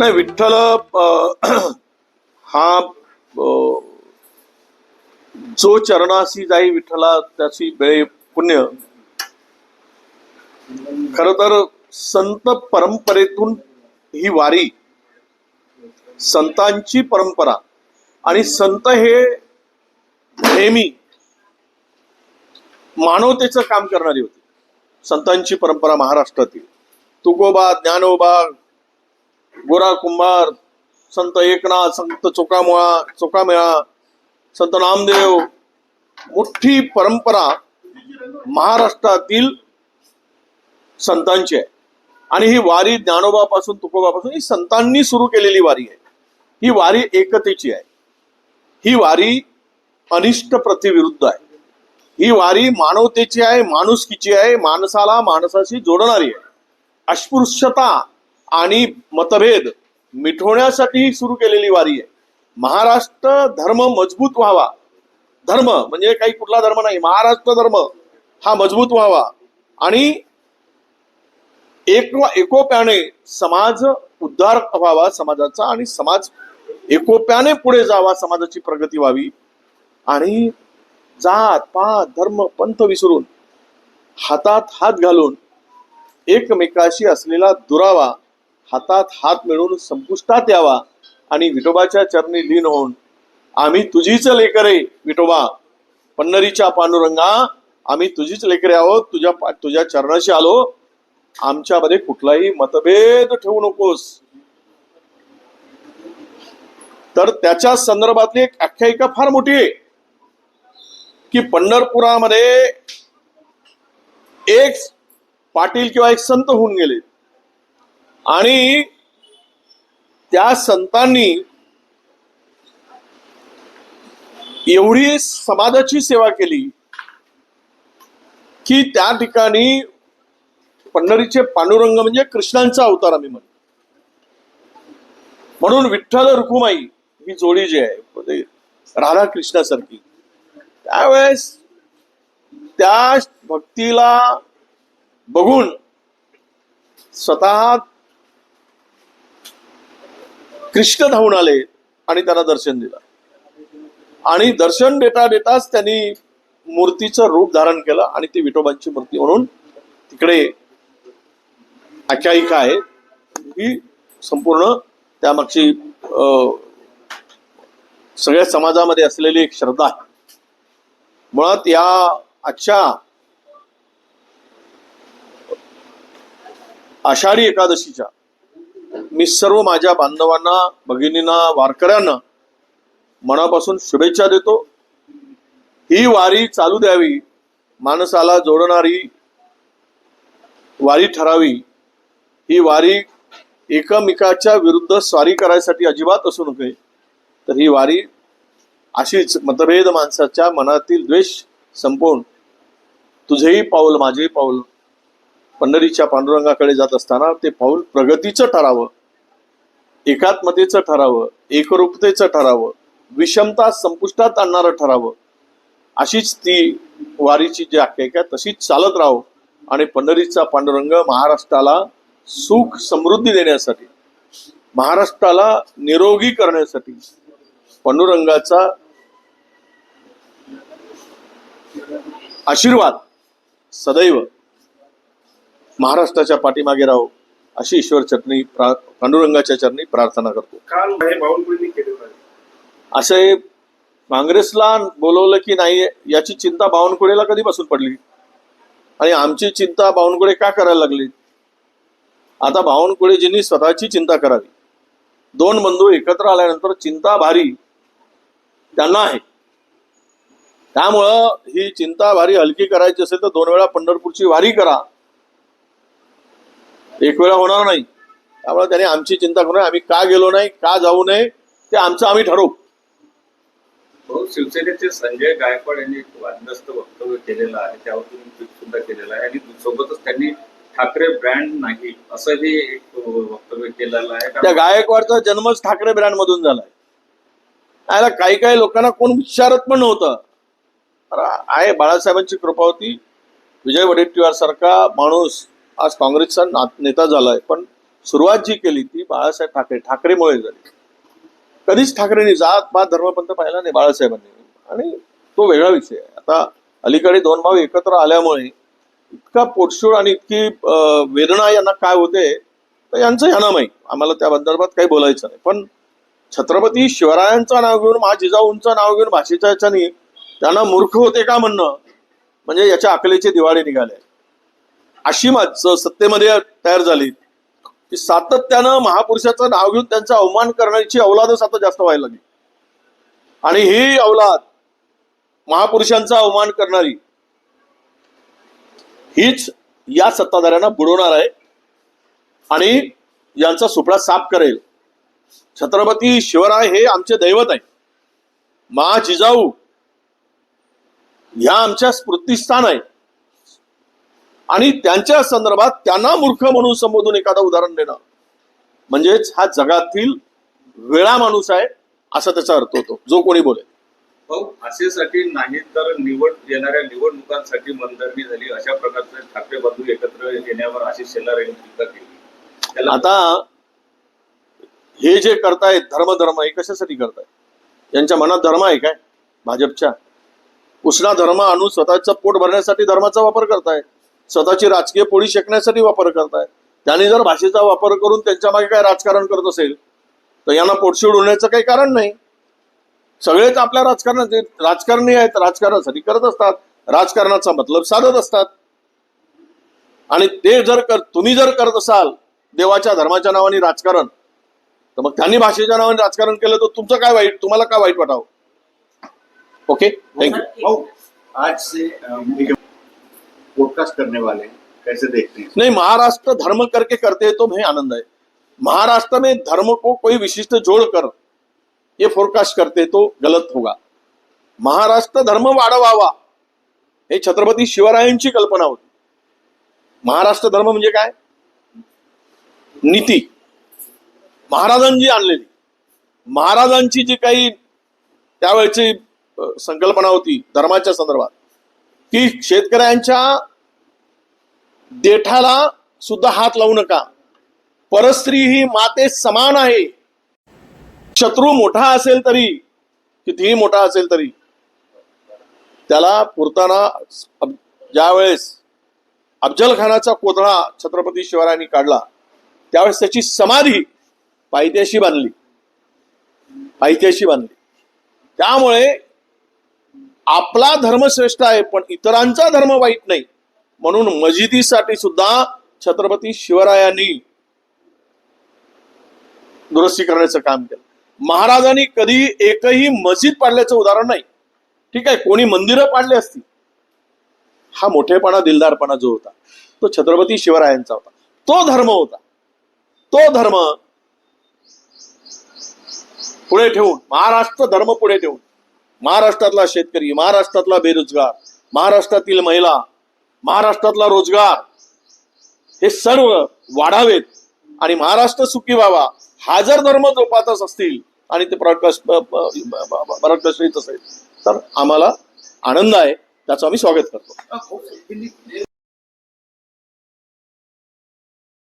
नाही विठ्ठल हा जो चरणाशी जाई विठ्ठला त्याची वेळे पुण्य. खर तर संत परंपरेतून ही वारी संतांची परंपरा आणि संत हे नेहमी मानवतेचं काम करणारी होती. संतांची परंपरा महाराष्ट्रातील. तुकोबा ज्ञानोबा गोरा कुंभार संत एकनाथ संत चोकामुळा चोकामेळा संत नामदेव मोठी परंपरा महाराष्ट्रातील संतांची आहे. आणि ही वारी ज्ञानोबापासून तुकोबापासून ही संतांनी सुरू केलेली वारी आहे. ही वारी एकतेची आहे. ही वारी अनिष्ट प्रतिविरुद्ध आहे. ही वारी मानवतेची आहे माणुसकीची आहे माणसाला माणसाशी जोडणारी आहे. अस्पृश्यता आणि मतभेद मिठवण्यासाठी सुरू केलेली वारी आहे. महाराष्ट्र धर्म मजबूत व्हावा. धर्म म्हणजे काही कुठला धर्म नाही. महाराष्ट्र धर्म हा मजबूत व्हावा. आणि एक एकोप्याने समाज उद्धार व्हावा समाजाचा आणि समाज एकोप्याने पुढे जावा समाजाची प्रगती व्हावी. आणि जात पात धर्म पंथ विसरून हातात हात घालून एकमेकाशी असलेला दुरावा हातात हात मिळून संपुष्टात यावा आणि विठोबाच्या चरणी लीन होऊन आम्ही तुझीच लेकरे विठोबा. पन्नरीच्या पांडुरंगा आम्ही तुझीच लेकरे आहोत. तुझ्या तुझ्या चरणाशी आलो. आमच्यामध्ये कुठलाही मतभेद ठेवू नकोस. तर त्याच्या संदर्भातली एक आख्यायिका फार मोठी आहे की पंढरपुरामध्ये एक पाटील किंवा एक संत होऊन गेले. आणि त्या संतांनी एवढी समाजाची सेवा केली की त्या ठिकाणी पंढरीचे पांडुरंग म्हणजे कृष्णांचा अवतार आम्ही म्हणतो. म्हणून विठ्ठल रुकुमाई ही जोडी जी आहे म्हणजे राधा कृष्णासारखी त्यावेळेस त्या भक्तीला बघून स्वतः कृष्ण धावून आले आणि त्यांना दर्शन दिलं. आणि दर्शन देता देताच त्यांनी मूर्तीचं रूप धारण केलं आणि ती विठोबांची मूर्ती म्हणून तिकडे आख्यायिका आहे. ही संपूर्ण त्यामागची अं, सगळ्या समाजामध्ये असलेली एक श्रद्धा आहे. मुळात या आजच्या आषाढी एकादशीच्या मी सर्व माझ्या बांधवांना भगिनींना वारकऱ्यांना मनापासून शुभेच्छा देतो. ही वारी चालू द्यावी माणसाला जोडणारी वारी ठरावी. ही वारी एकमेकाच्या विरुद्ध स्वारी करायसाठी अजिबात असू नये. तर ही वारी अशीच मतभेद माणसाच्या मनातील द्वेष संपवून तुझेही पाऊल माझेही पाऊल पंढरीच्या पांडुरंगाकडे जात असताना ते पाऊल प्रगतीचं ठरावं. एकात्मतेचं ठरावं एकरूपतेचं ठरावं विषमता संपुष्टात आणणारं ठरावं. अशीच ती वारीची जी आख्यायिका तशीच चालत राहो आणि पंढरीचा पांडुरंग महाराष्ट्राला सुख समृद्धी देण्यासाठी महाराष्ट्राला निरोगी करण्यासाठी पांडुरंगाचा आशीर्वाद सदैव महाराष्ट्राच्या पाठीमागे राहो. अशी ईश्वर चरणी प्रा पांडुरंगाच्या चरणी प्रार्थना करतो. असे काँग्रेसला बोलवलं की नाही याची चिंता बावनकुळेला कधीपासून पडली? आणि आमची चिंता बावनकुळे का करायला लागली? आता बावनकुळेजींनी स्वतःची चिंता करावी. दोन बंधू एकत्र आल्यानंतर चिंता भारी त्यांना आहे. त्यामुळं ही चिंता भारी हलकी करायची असेल तर दोन वेळा पंढरपूरची वारी करा. एक वेळा होणार नाही. त्यामुळे त्याने आमची चिंता करू नये. आम्ही का गेलो नाही का जाऊ नये ते आमचं आम्ही ठरवू. भाऊ शिवसेनेचे संजय गायकवाड यांनी एक वादग्रस्त वक्तव्य केलेलं आहे. त्यावर तुम्ही ट्विट सुद्धा केलेलं आहे. आणि सोबतच त्यांनी ठाकरे ब्रँड नाही असंही एक वक्तव्य केलेलं आहे. त्या गायकवाडचा जन्मच ठाकरे ब्रँड मधून झालाय. याला काही काही लोकांना कोण विचारत पण नव्हतं. आहे बाळासाहेबांची कृपा होती. विजय वडेट्टीवार सारखा माणूस आज काँग्रेसचा नेता झालाय पण सुरुवात जी केली ती बाळासाहेब ठाकरे ठाकरेमुळे झाली. कधीच ठाकरेंनी जात पात धर्मपंथ पाहिला नाही बाळासाहेबांनी. आणि तो वेगळा विषय आहे. आता अलीकडे दोन भाऊ एकत्र आल्यामुळे इतका पोटशूळ आणि इतकी वेदना यांना काय होते तर यांचं यांना माहीत. आम्हाला त्या संदर्भात काही बोलायचं नाही. पण छत्रपती शिवरायांचं नाव घेऊन मा जिजाऊंचं नाव घेऊन भाषेच्या ह्याच्यानी त्यांना मूर्ख होते का म्हणणं म्हणजे याच्या अकलेचे दिवाळे निघाले. अशी माणसं सत्तेमध्ये तयार झाली. की सातत्यानं महापुरुषाचं नाव घेऊन त्यांचा अवमान करण्याची अवलादच आता जास्त व्हायला लागली. आणि ही अवलाद महापुरुषांचा अवमान करणारी हीच या सत्ताधाऱ्यांना बुडवणार आहे आणि यांचा सुपडा साफ करेल. छत्रपती शिवराय हे आमचे दैवत आहे मा जिजाऊ ह्या आमच्या स्मृतिस्थान आहे आणि त्यांच्या संदर्भात त्यांना मूर्ख म्हणून संबोधून एखादं उदाहरण देणं. म्हणजेच हा जगातील वेळा माणूस आहे असा त्याचा अर्थ होतो जो कोणी बोले भाऊ भाषेसाठी नाही तर निवड येणाऱ्या निवडणुकांसाठी मनधरणी झाली अशा प्रकारचे ठाकरे बंधू एकत्र येण्यावर आशिष शेलार यांनी टीका केली. आता हे जे करतायत धर्म धर्म हे कशासाठी करतायत? यांच्या मनात धर्म आहे काय? भाजपच्या? उष्णा धर्म आणून स्वतःचं पोट भरण्यासाठी धर्माचा वापर करतायत. स्वतःची राजकीय पोळी शेकण्यासाठी वापर करतायत. त्यांनी जर भाषेचा वापर करून त्यांच्या मागे काय राजकारण करत असेल तर यांना पोटशिड होण्याचं काही कारण नाही. सगळेच आपल्या राजकारणात राजकारणी आहेत राजकारणासाठी करत असतात. राजकारणाचा मतलब साधत असतात. आणि ते जर कर तुम्ही जर करत असाल देवाच्या धर्माच्या नावाने राजकारण तर मग त्यांनी भाषेच्या नावाने राजकारण केलं तर तुमचं काय वाईट तुम्हाला काय वाईट वाटावं? ओके? थँक्यू भाऊ आज से पॉडकास्ट करने वाले हैं, कैसे देखते हैं? नहीं महाराष्ट्र धर्म करके करते हैं तो हमें आनंद है। महाराष्ट्र में धर्म को कोई विशिष्ट जोड़कर ये फोरकास्ट करते तो गलत होगा। महाराष्ट्र धर्म वाढवावा हे छत्रपती शिवरायांची कल्पना होती। महाराष्ट्र धर्म म्हणजे काय? नीती. महाराजांची आणलेली. महाराजांची जी काही त्यावेळेची संकल्पना होती धर्माच्या संदर्भात की शेतकऱ्यांच्या देठाला सुद्धा हात लावू नका. परस्त्री ही माते समान आहे. शत्रू मोठा असेल तरी कितीही मोठा असेल तरी त्याला पुरताना ज्यावेळेस अफजल खानाचा कोथळा छत्रपती शिवरायांनी काढला त्यावेळेस त्याची समाधी पायथ्याशी बांधली. पायथ्याशी बांधली. त्यामुळे आपला धर्म श्रेष्ठ आहे पण इतरांचा धर्म वाईट नाही. म्हणून मजिदीसाठी सुद्धा छत्रपती शिवरायांनी दुरुस्ती करण्याचं काम केलं. महाराजांनी कधी एकही मस्जिद पाडल्याचं उदाहरण नाही. ठीक आहे कोणी मंदिरं पाडली असती हा मोठेपणा दिलदारपणा जो होता तो छत्रपती शिवरायांचा होता. तो धर्म होता. तो धर्म पुढे ठेवून महाराष्ट्र धर्म पुढे ठेवून महाराष्ट्रातला शेतकरी महाराष्ट्रातला बेरोजगार महाराष्ट्रातील महिला महाराष्ट्रातला रोजगार हे सर्व वाढावेत. आणि महाराष्ट्र सुखी व्हावा. हा जर धर्म जोपातच असतील आणि ते प्रकाश प्रकाशित असेल तर आम्हाला आनंद आहे. त्याचं आम्ही स्वागत करतो.